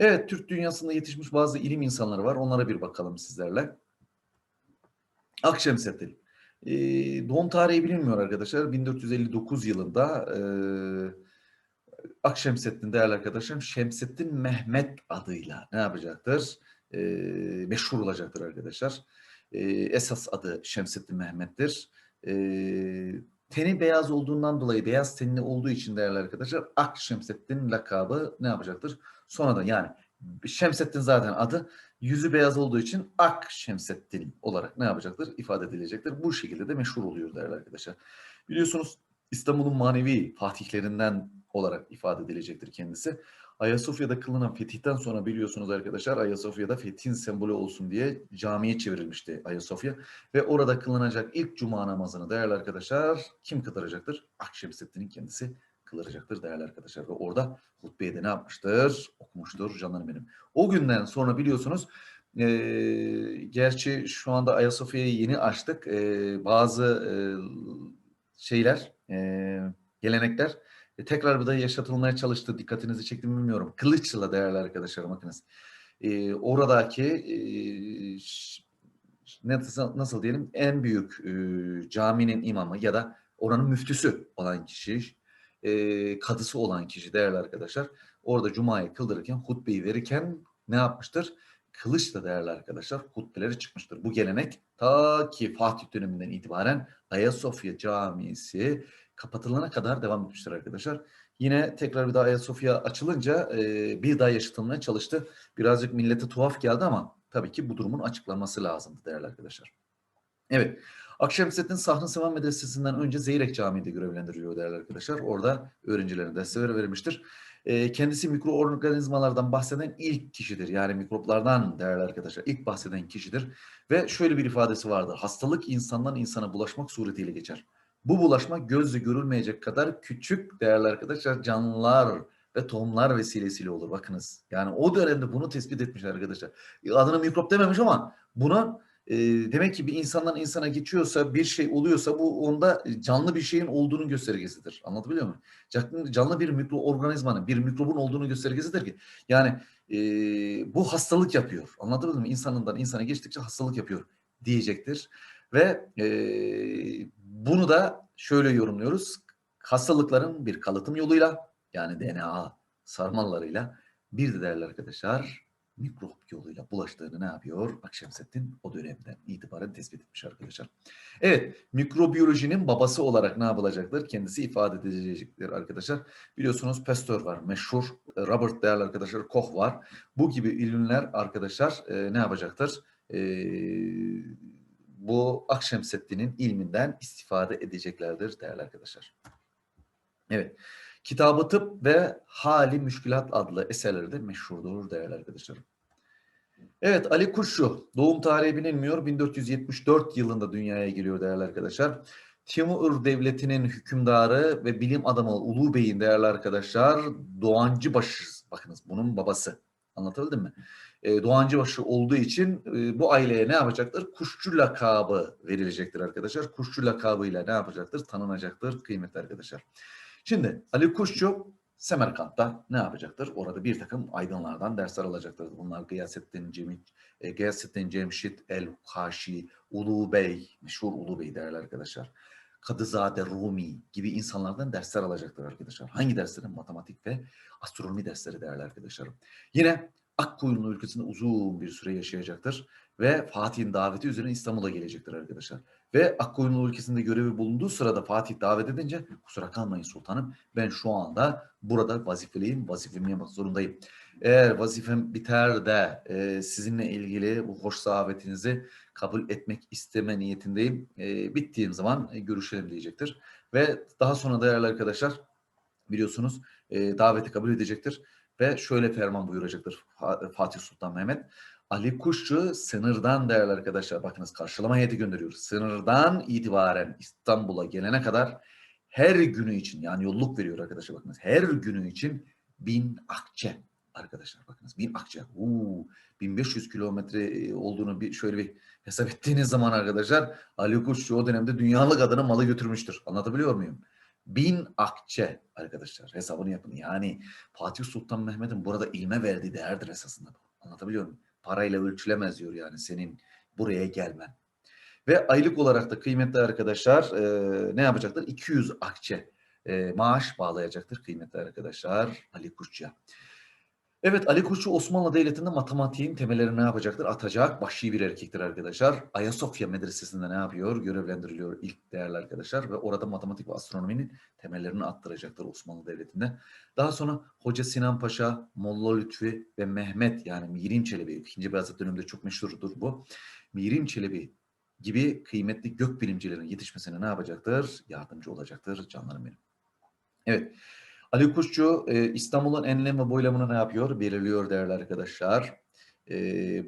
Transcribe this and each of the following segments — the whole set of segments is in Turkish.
Evet, Türk dünyasında yetişmiş bazı ilim insanları var. Onlara bir bakalım sizlerle. Akşemseddin. Ee, doğum tarihi bilinmiyor arkadaşlar. 1459 yılında e, Akşemseddin değerli arkadaşlarım Şemseddin Mehmet adıyla ne yapacaktır? Ee, meşhur olacaktır arkadaşlar. Ee, esas adı Şemseddin Mehmet'tir. Ee, teni beyaz olduğundan dolayı, beyaz tenli olduğu için değerli arkadaşlar Akşemseddin lakabı ne yapacaktır? Sonradan yani Şemseddin zaten adı yüzü beyaz olduğu için Ak Şemseddin olarak ne yapacaktır? ifade edilecektir. Bu şekilde de meşhur oluyor değerli arkadaşlar. Biliyorsunuz İstanbul'un manevi fatihlerinden olarak ifade edilecektir kendisi. Ayasofya'da kılınan fetihten sonra biliyorsunuz arkadaşlar Ayasofya'da fethin sembolü olsun diye camiye çevrilmişti Ayasofya. Ve orada kılınacak ilk cuma namazını değerli arkadaşlar kim kıldıracaktır? Akşemseddin'in kendisi kıldıracaktır değerli arkadaşlar. Ve orada hutbeyi de ne yapmıştır? Okumuştur canlarım benim. O günden sonra biliyorsunuz e, gerçi şu anda Ayasofya'yı yeni açtık. E, bazı e, şeyler, e, gelenekler e, tekrar bir de yaşatılmaya çalıştı. Dikkatinizi çektim bilmiyorum. Kılıçla değerli arkadaşlar bakınız. E, oradaki e, nasıl, nasıl diyelim en büyük e, caminin imamı ya da oranın müftüsü olan kişi, e, kadısı olan kişi değerli arkadaşlar. Orada Cuma'yı kıldırırken, hutbeyi verirken ne yapmıştır? Kılıçla değerli arkadaşlar hutbeleri çıkmıştır. Bu gelenek ta ki Fatih döneminden itibaren Ayasofya Camisi kapatılana kadar devam etmiştir arkadaşlar. Yine tekrar bir daha Ayasofya açılınca e, bir daha yaşatılmaya çalıştı. Birazcık millete tuhaf geldi ama tabii ki bu durumun açıklanması lazımdı değerli arkadaşlar. Evet. Akşemseddin Sahne Sevan Medresesi'nden önce Zeyrek Camii'de görevlendiriyor değerli arkadaşlar. Orada öğrencilerine dersler verilmiştir. E, kendisi mikroorganizmalardan bahseden ilk kişidir. Yani mikroplardan değerli arkadaşlar ilk bahseden kişidir. Ve şöyle bir ifadesi vardır. Hastalık insandan insana bulaşmak suretiyle geçer. Bu bulaşma gözle görülmeyecek kadar küçük değerli arkadaşlar canlılar ve tohumlar vesilesiyle olur. Bakınız. Yani o dönemde bunu tespit etmiş arkadaşlar. Adına mikrop dememiş ama buna e, demek ki bir insandan insana geçiyorsa bir şey oluyorsa bu onda canlı bir şeyin olduğunun göstergesidir. Anlatabiliyor muyum? Canlı, bir mikroorganizmanın, bir mikrobun olduğunu göstergesidir ki. Yani e, bu hastalık yapıyor. Anladınız mı? İnsanından insana geçtikçe hastalık yapıyor diyecektir. Ve e, bunu da şöyle yorumluyoruz. Hastalıkların bir kalıtım yoluyla yani DNA sarmallarıyla bir de değerli arkadaşlar mikrop yoluyla bulaştığını ne yapıyor? Akşemseddin o dönemden itibaren tespit etmiş arkadaşlar. Evet, mikrobiyolojinin babası olarak ne yapılacaktır? Kendisi ifade edilecektir arkadaşlar. Biliyorsunuz Pasteur var, meşhur. Robert değerli arkadaşlar, Koch var. Bu gibi ilimler arkadaşlar e, ne yapacaktır? E, bu Akşemseddin'in ilminden istifade edeceklerdir değerli arkadaşlar. Evet. Kitabı Tıp ve Hali Müşkilat adlı eserleri de meşhurdur değerli arkadaşlarım. Evet Ali Kuşçu doğum tarihi bilinmiyor. 1474 yılında dünyaya geliyor değerli arkadaşlar. Timur Devleti'nin hükümdarı ve bilim adamı Ulu Bey'in değerli arkadaşlar Doğancıbaşı bakınız bunun babası. Anlatabildim mi? E, Doğancıbaşı olduğu için e, bu aileye ne yapacaktır? Kuşçu lakabı verilecektir arkadaşlar. Kuşçu lakabıyla ne yapacaktır? Tanınacaktır kıymetli arkadaşlar. Şimdi Ali Kuşçu Semerkant'ta ne yapacaktır? Orada bir takım aydınlardan dersler alacaktır. Bunlar Gıyasettin, Cemil, e, Gıyasettin Cemşit El-Kaşi, Ulu Bey, meşhur Ulu Bey değerli arkadaşlar. Kadızade Rumi gibi insanlardan dersler alacaktır arkadaşlar. Hangi derslerin? Matematik ve astronomi dersleri değerli arkadaşlarım. Yine Akkuyunlu ülkesinde uzun bir süre yaşayacaktır ve Fatih'in daveti üzerine İstanbul'a gelecektir arkadaşlar. Ve Akkuyunlu ülkesinde görevi bulunduğu sırada Fatih davet edince kusura kalmayın sultanım ben şu anda burada vazifeliyim, vazifemi yapmak zorundayım. Eğer vazifem biter de e, sizinle ilgili bu hoş davetinizi kabul etmek isteme niyetindeyim. E, bittiğim zaman e, görüşelim diyecektir. Ve daha sonra değerli arkadaşlar biliyorsunuz e, daveti kabul edecektir. Ve şöyle ferman buyuracaktır Fa- Fatih Sultan Mehmet. Ali Kuşçu sınırdan değerli arkadaşlar bakınız karşılama heyeti gönderiyoruz. Sınırdan itibaren İstanbul'a gelene kadar her günü için yani yolluk veriyor arkadaşlar bakınız. Her günü için bin akçe arkadaşlar bakınız bin akçe. Uuu 1500 kilometre e, olduğunu bir şöyle bir hesap ettiğiniz zaman arkadaşlar Ali Kuşçu o dönemde dünyalık adına malı götürmüştür. Anlatabiliyor muyum? Bin akçe arkadaşlar hesabını yapın. Yani Fatih Sultan Mehmet'in burada ilme verdiği değerdir esasında bu. Anlatabiliyor muyum? Parayla ölçülemez diyor yani senin buraya gelmen. Ve aylık olarak da kıymetli arkadaşlar e, ne yapacaktır? 200 akçe e, maaş bağlayacaktır kıymetli arkadaşlar Ali Kuşçu'ya. Evet Ali Kuşçu Osmanlı Devleti'nde matematiğin temellerini ne yapacaktır? Atacak. Vahşi bir erkektir arkadaşlar. Ayasofya Medresesi'nde ne yapıyor? Görevlendiriliyor ilk değerli arkadaşlar ve orada matematik ve astronominin temellerini attıracaktır Osmanlı Devleti'nde. Daha sonra Hoca Sinan Paşa, Molla Lütfi ve Mehmet yani Mirim Çelebi, 2. Beyazıt döneminde çok meşhurdur bu. Mirim Çelebi gibi kıymetli gökbilimcilerin yetişmesine ne yapacaktır? Yardımcı olacaktır canlarım benim. Evet. Ali Kuşçu e, İstanbul'un enlem ve boylamını ne yapıyor? Belirliyor değerli arkadaşlar. E,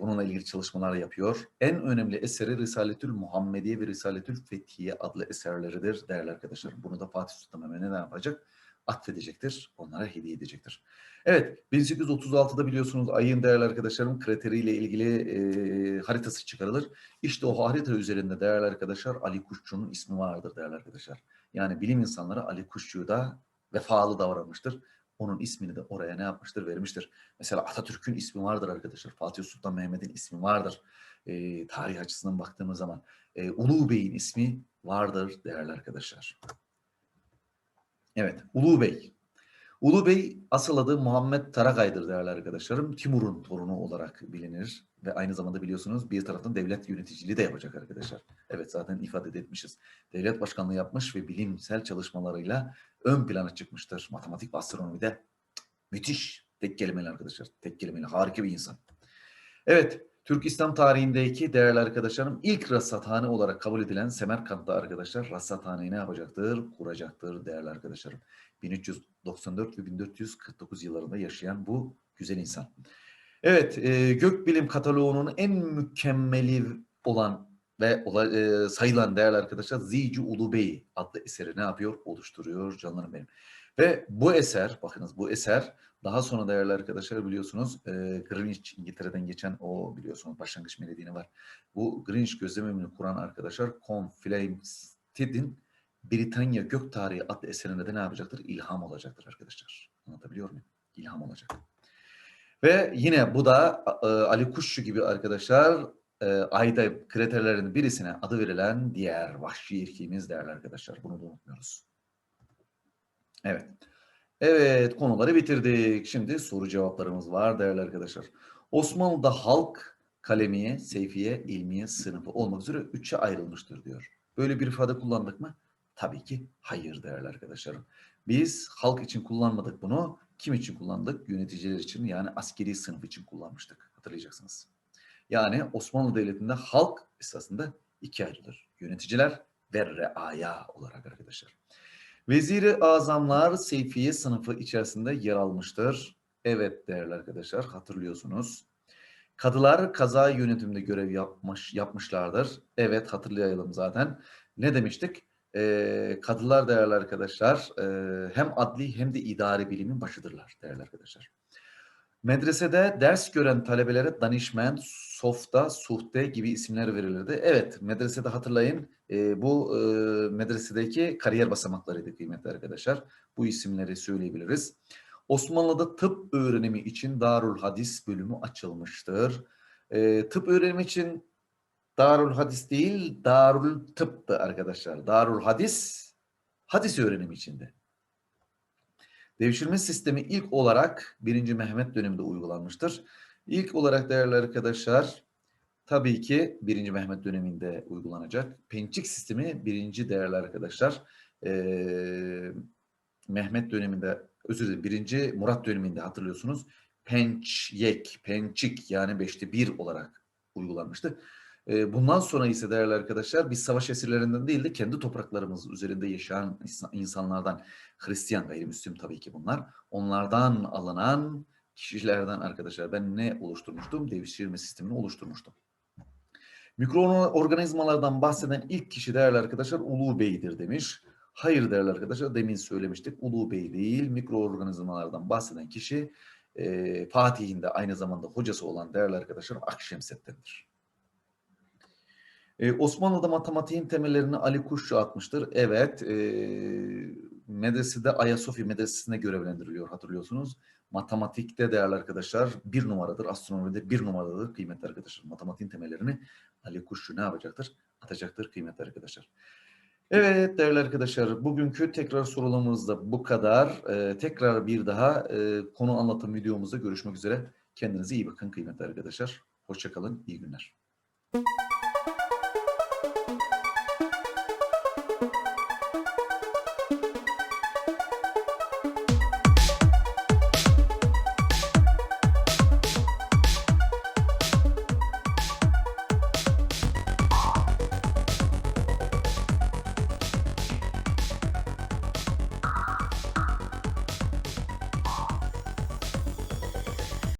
bununla ilgili çalışmalar yapıyor. En önemli eseri Risaletül Muhammediye ve Risaletül Fethiye adlı eserleridir değerli arkadaşlar. Bunu da Fatih Sultan Mehmet'e ne yapacak? Atfedecektir. Onlara hediye edecektir. Evet 1836'da biliyorsunuz ayın değerli arkadaşlarım kriteriyle ilgili e, haritası çıkarılır. İşte o harita üzerinde değerli arkadaşlar Ali Kuşçu'nun ismi vardır değerli arkadaşlar. Yani bilim insanları Ali Kuşçu'yu da vefalı davranmıştır. Onun ismini de oraya ne yapmıştır? Vermiştir. Mesela Atatürk'ün ismi vardır arkadaşlar. Fatih Sultan Mehmet'in ismi vardır. E, tarih açısından baktığımız zaman. E, Ulu Bey'in ismi vardır değerli arkadaşlar. Evet, Ulu Bey. Ulu Bey asıl adı Muhammed Tarakay'dır değerli arkadaşlarım. Timur'un torunu olarak bilinir ve aynı zamanda biliyorsunuz bir taraftan devlet yöneticiliği de yapacak arkadaşlar. Evet zaten ifade etmişiz. Devlet başkanlığı yapmış ve bilimsel çalışmalarıyla ön plana çıkmıştır. Matematik ve astronomide müthiş. Tek kelimeli arkadaşlar. Tek kelimeli. Harika bir insan. Evet. Türk İslam tarihindeki değerli arkadaşlarım ilk rasathane olarak kabul edilen Semerkant'ta arkadaşlar rasathaneyi ne yapacaktır? Kuracaktır değerli arkadaşlarım. 1394 ve 1449 yıllarında yaşayan bu güzel insan. Evet, e, gökbilim kataloğunun en mükemmeli olan ve e, sayılan değerli arkadaşlar Zici Ulubey adlı eseri ne yapıyor? Oluşturuyor canlarım benim. Ve bu eser, bakınız bu eser daha sonra değerli arkadaşlar biliyorsunuz e, Greenwich İngiltere'den geçen o biliyorsunuz başlangıç medyini var. Bu Greenwich gözlemini kuran arkadaşlar Conflamsted'in Britanya Gök Tarihi adlı eserinde de ne yapacaktır? İlham olacaktır arkadaşlar. Anlatabiliyor muyum? İlham olacak. Ve yine bu da e, Ali Kuşçu gibi arkadaşlar e, ayda kriterlerin birisine adı verilen diğer vahşi erkeğimiz değerli arkadaşlar. Bunu da unutmuyoruz. Evet. Evet konuları bitirdik. Şimdi soru cevaplarımız var değerli arkadaşlar. Osmanlı'da halk kalemiye, seyfiye, ilmiye sınıfı olmak üzere üçe ayrılmıştır diyor. Böyle bir ifade kullandık mı? Tabii ki hayır değerli arkadaşlarım. Biz halk için kullanmadık bunu. Kim için kullandık? Yöneticiler için yani askeri sınıf için kullanmıştık. Hatırlayacaksınız. Yani Osmanlı Devleti'nde halk esasında ikiye ayrılır. Yöneticiler ve reaya olarak arkadaşlar. Veziri azamlar Seyfiye sınıfı içerisinde yer almıştır. Evet değerli arkadaşlar hatırlıyorsunuz. Kadılar kaza yönetiminde görev yapmış yapmışlardır. Evet hatırlayalım zaten. Ne demiştik? Ee, kadılar değerli arkadaşlar e, hem adli hem de idari bilimin başıdırlar değerli arkadaşlar. Medresede ders gören talebelere danişmen, softa, suhte gibi isimler verilirdi. Evet, medresede hatırlayın e, bu e, medresedeki kariyer basamaklarıydı kıymetli arkadaşlar. Bu isimleri söyleyebiliriz. Osmanlı'da tıp öğrenimi için Darul Hadis bölümü açılmıştır. E, tıp öğrenimi için Darul Hadis değil, Darul Tıp'tı arkadaşlar. Darul Hadis, hadis öğrenimi içinde. Devşirme sistemi ilk olarak 1. Mehmet döneminde uygulanmıştır. İlk olarak değerli arkadaşlar tabii ki 1. Mehmet döneminde uygulanacak. Pençik sistemi 1. değerli arkadaşlar ee, Mehmet döneminde özür dilerim 1. Murat döneminde hatırlıyorsunuz. Pençyek, pençik yani 5'te 1 olarak uygulanmıştı. Bundan sonra ise değerli arkadaşlar biz savaş esirlerinden değil de kendi topraklarımız üzerinde yaşayan insanlardan Hristiyan gayrimüslim tabii ki bunlar. Onlardan alınan kişilerden arkadaşlar ben ne oluşturmuştum? Devşirme sistemini oluşturmuştum. Mikroorganizmalardan bahseden ilk kişi değerli arkadaşlar Ulu Bey'dir demiş. Hayır değerli arkadaşlar demin söylemiştik. Ulu Bey değil mikroorganizmalardan bahseden kişi e, Fatih'in de aynı zamanda hocası olan değerli arkadaşlar Akşemseddin'dir. Ee, Osmanlı'da matematiğin temellerini Ali Kuşçu atmıştır. Evet. E, medresede Ayasofya Medresesi'ne görevlendiriliyor hatırlıyorsunuz. Matematikte değerli arkadaşlar bir numaradır. Astronomide bir numaradır kıymetli arkadaşlar. Matematiğin temellerini Ali Kuşçu ne yapacaktır? Atacaktır kıymetli arkadaşlar. Evet değerli arkadaşlar bugünkü tekrar sorularımız da bu kadar. Ee, tekrar bir daha e, konu anlatım videomuzda görüşmek üzere. Kendinize iyi bakın kıymetli arkadaşlar. Hoşçakalın, iyi günler.